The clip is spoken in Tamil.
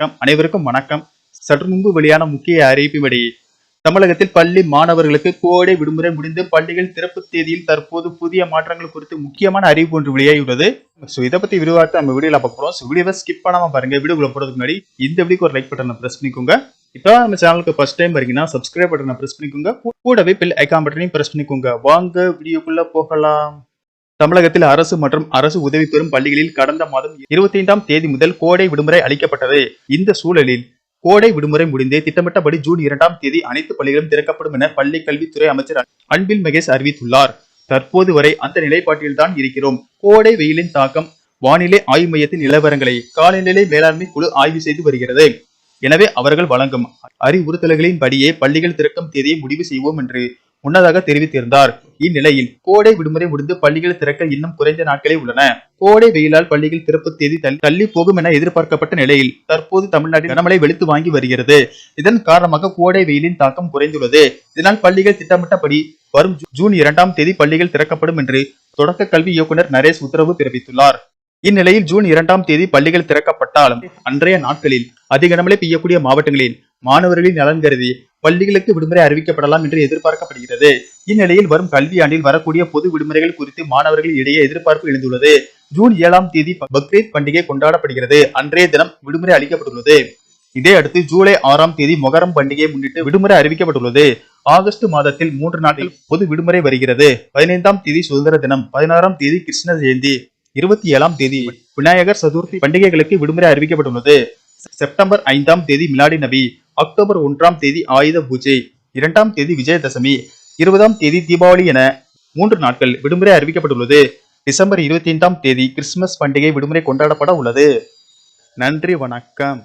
வணக்கம். அனைவருக்கும் வணக்கம். சற்று முன்பு வெளியான முக்கிய அறிவிப்பின்படி தமிழகத்தில் பள்ளி மாணவர்களுக்கு கோடை விடுமுறை முடிந்து பள்ளிகள் திறப்பு தேதியில் தற்போது புதிய மாற்றங்கள் குறித்து முக்கியமான அறிவிப்பு ஒன்று வெளியாகியுள்ளது. ஸோ இதை பத்தி விரிவாக நம்ம வீடியோல பார்க்க போறோம். ஸோ வீடியோவை ஸ்கிப் பண்ணாம பாருங்க. வீடியோக்குள்ள போறதுக்கு முன்னாடி இந்த வீடியோக்கு ஒரு லைக் பட்டனை பிரஸ் பண்ணிக்கோங்க. இப்போ நம்ம சேனலுக்கு ஃபர்ஸ்ட் டைம் வரீங்கன்னா சப்ஸ்கிரைப் பட்டனை பிரஸ் பண்ணிக்கோங்க. கூடவே பில் ஐக்கான் பட்டனையும் பிரஸ் பண்ணிக்கோங்க. வாங்க வீடியோக்குள்ள போகலாம். தமிழகத்தில் அரசு மற்றும் அரசு உதவி பெறும் பள்ளிகளில் கடந்த மாதம் இருபத்தி ஐந்தாம் தேதி முதல் கோடை விடுமுறை அளிக்கப்பட்டது. இந்த சூழலில் கோடை விடுமுறை முடிந்தே திட்டமிட்டபடி ஜூன் இரண்டாம் தேதி அனைத்து பள்ளிகளும் திறக்கப்படும் என பள்ளி கல்வித்துறை அமைச்சர் அன்பில் மகேஷ் அறிவித்துள்ளார். தற்போது வரை அந்த நிலைப்பாட்டில்தான் இருக்கிறோம். கோடை வெயிலின் தாக்கம் வானிலை ஆய்வு மையத்தின் நிலவரங்களை காலநிலை மேலாண்மை குழு ஆய்வு செய்து வருகிறது. எனவே அவர்கள் வழங்கும் அறிவுறுத்தல்களின் படியே பள்ளிகள் திறக்கும் தேதியை முடிவு செய்வோம் என்று முன்னதாக தெரிவித்திருந்தார். இந்நிலையில் கோடை விடுமுறை முடிந்து பள்ளிகள் திறக்க இன்னும் குறைந்த நாட்களே உள்ளன. கோடை வெயிலால் பள்ளிகள் திறப்பு தேதி தள்ளி- போகும் என எதிர்பார்க்கப்பட்ட நிலையில் தற்போது தமிழ்நாட்டில் கனமழை வெளுத்து வாங்கி வருகிறது. இதன் காரணமாக கோடை வெயிலின் தாக்கம் குறைந்துள்ளது. இதனால் பள்ளிகள் திட்டமிட்டபடி வரும் ஜூ- ஜூன் இரண்டாம் தேதி பள்ளிகள் திறக்கப்படும் என்று தொடக்க கல்வி இயக்குனர் நரேஷ் உத்தரவு பிறப்பித்துள்ளார். இந்நிலையில் ஜூன் இரண்டாம் தேதி பள்ளிகள் திறக்கப்பட்டாலும் அன்றைய நாட்களில் அதிக கனமழை பெய்யக்கூடிய மாவட்டங்களில் மாணவர்களின் நலன் கருதி பள்ளிகளுக்கு விடுமுறை அறிவிக்கப்படலாம் என்று எதிர்பார்க்கப்படுகிறது. இந்நிலையில் வரும் கல்வியாண்டில் வரக்கூடிய பொது விடுமுறைகள் குறித்து மாணவர்கள் இடையே எதிர்பார்ப்பு எழுந்துள்ளது. ஜூன் ஏழாம் தேதி பக்ரீத் பண்டிகை கொண்டாடப்படுகிறது. அன்றைய தினம் விடுமுறை அளிக்கப்பட்டுள்ளது. இதே அடுத்து ஜூலை ஆறாம் தேதி மொகரம் பண்டிகையை முன்னிட்டு விடுமுறை அறிவிக்கப்பட்டுள்ளது. ஆகஸ்ட் மாதத்தில் மூன்று நாட்கள் பொது விடுமுறை வருகிறது. பதினைந்தாம் தேதி சுதந்திர தினம் பதினாறாம் தேதி கிருஷ்ண ஜெயந்தி இருபத்தி ஏழாம் தேதி விநாயகர் சதுர்த்தி பண்டிகைகளுக்கு விடுமுறை அறிவிக்கப்பட்டுள்ளது. செப்டம்பர் ஐந்தாம் தேதி மிலாடி நபி அக்டோபர் ஒன்றாம் தேதி ஆயுத பூஜை இரண்டாம் தேதி விஜயதசமி இருபதாம் தேதி தீபாவளி என மூன்று நாட்கள் விடுமுறை அறிவிக்கப்பட்டுள்ளது. டிசம்பர் இருபத்தி ஐந்தாம் தேதி கிறிஸ்துமஸ் பண்டிகை விடுமுறை கொண்டாடப்பட உள்ளது. நன்றி வணக்கம்.